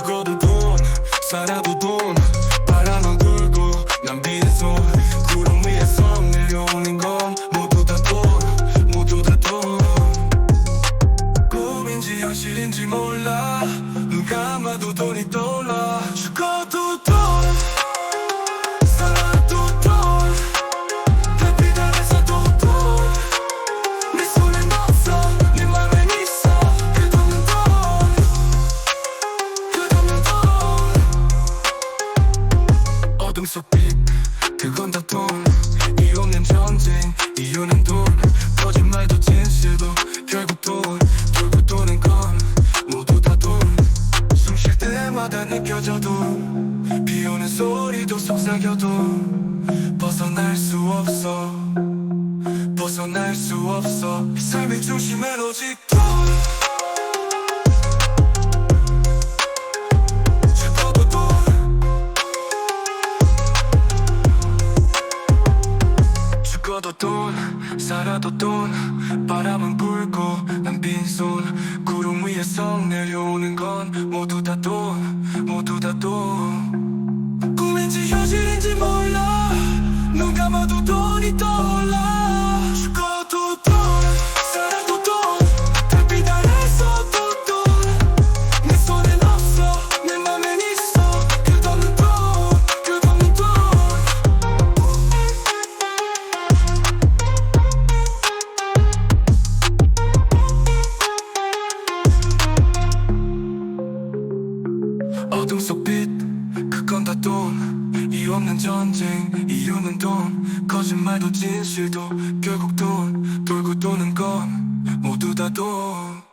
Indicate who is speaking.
Speaker 1: 죽어도 돈 살아도 돈 바람은 불고 난 빈손. 구름 위에서 내려오는 건 모두 다돈 모두 다돈. 꿈인지 현실인지 몰라. 눈 감아도 돈이 떠올라. 죽어도 돈 돈 어둠 속빛 그건 다 돈. 이 없는 전쟁 이유는 돈. 거짓말도 진실도 결국 돈 돌고 도는 건 모두 다 돈. 숨 쉴 때마다 느껴져도 비 오는 소리도 속삭여도 벗어날 수 없어. 벗어날 수 없어. 삶의 중심엔 오직 돈 죽어도 돈 살아도 돈. 바람은 불고 난 빈손. 구름 위에서 내려오는 건 모두 다 돈 모두 다돈 없는 전쟁 이유는 돈 거짓말도 진실도 결국 돈 돌고 도는 건 모두 다돈